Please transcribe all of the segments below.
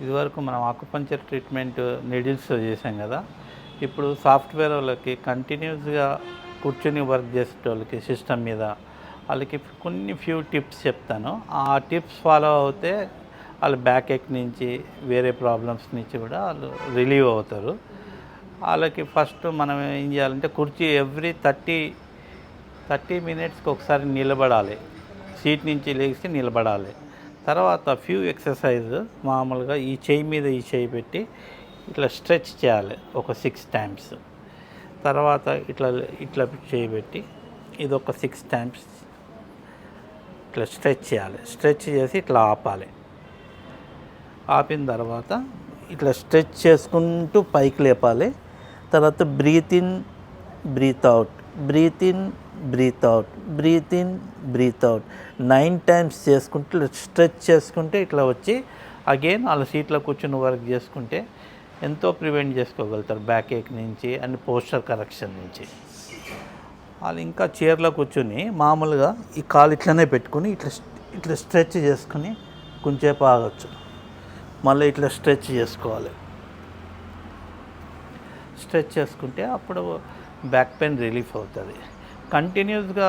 ఇదివరకు మనం acupuncture treatment నీడిల్స్తో చేసాం కదా ఇప్పుడు సాఫ్ట్వేర్ వాళ్ళకి కంటిన్యూస్గా కూర్చొని వర్క్ చేసే వాళ్ళకి సిస్టమ్ మీద వాళ్ళకి కొన్ని ఫ్యూ టిప్స్ చెప్తాను. ఆ టిప్స్ ఫాలో అవుతే వాళ్ళు బ్యాక్ ఎక్ నుంచి వేరే ప్రాబ్లమ్స్ నుంచి కూడా వాళ్ళు రిలీవ్ అవుతారు. వాళ్ళకి ఫస్ట్ మనం ఏం చేయాలంటే కుర్చీ ఎవ్రీ థర్టీ థర్టీ మినిట్స్కి ఒకసారి నిలబడాలి. సీట్ నుంచి లేచి నిలబడాలి. తర్వాత ఫ్యూ ఎక్సర్సైజ్ మామూలుగా ఈ చేయి మీద ఈ చేయి పెట్టి ఇట్లా స్ట్రెచ్ చేయాలి ఒక సిక్స్ టైమ్స్ తర్వాత ఇట్లా ఇట్లా చేయి పెట్టి ఇది ఒక సిక్స్ టైమ్స్ ఇట్లా స్ట్రెచ్ చేయాలి. స్ట్రెచ్ చేసి ఇట్లా ఆపాలి. ఆపిన తర్వాత ఇట్లా స్ట్రెచ్ చేసుకుంటూ పైకి లేపాలి. తర్వాత breathe in breathe out breathe in breathe out breathe in breathe out nine times చేసుకుంటే స్ట్రెచ్ చేసుకుంటే ఇట్లా వచ్చి అగైన్ వాళ్ళ సీట్లో కూర్చుని వర్క్ చేసుకుంటే ఎంతో ప్రివెంట్ చేసుకోగలుగుతారు. బ్యాక్ ఏక్ నుంచి అండ్ పోస్టర్ కరెక్షన్ నుంచి. వాళ్ళు ఇంకా చైర్లో కూర్చుని మామూలుగా ఈ కాలు ఇట్లనే పెట్టుకుని ఇట్లా ఇట్లా స్ట్రెచ్ చేసుకుని కొంచెంసేపు ఆగొచ్చు. మళ్ళీ ఇట్లా స్ట్రెచ్ చేసుకోవాలి. స్ట్రెచ్ చేసుకుంటే అప్పుడు బ్యాక్ పెయిన్ రిలీఫ్ అవుతుంది. కంటిన్యూస్గా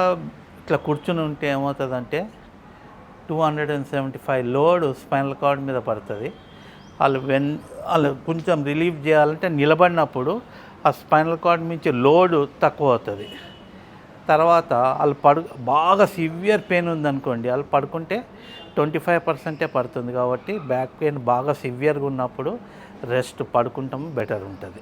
ఇట్లా కూర్చుని ఉంటే ఏమవుతుందంటే two hundred and seventy five load spinal cord మీద పడుతుంది. వాళ్ళు వెన్ వాళ్ళు కొంచెం రిలీఫ్ చేయాలంటే నిలబడినప్పుడు ఆ స్పైనల్ కార్డ్ నుంచి లోడ్ తక్కువ అవుతుంది. తర్వాత వాళ్ళు పడు బాగా సివియర్ పెయిన్ ఉందనుకోండి వాళ్ళు పడుకుంటే ట్వంటీ ఫైవ్ పర్సెంటే పడుతుంది కాబట్టి బ్యాక్ పెయిన్ బాగా సివియర్గా ఉన్నప్పుడు రెస్ట్ పడుకుంటాం బెటర్ ఉంటుంది.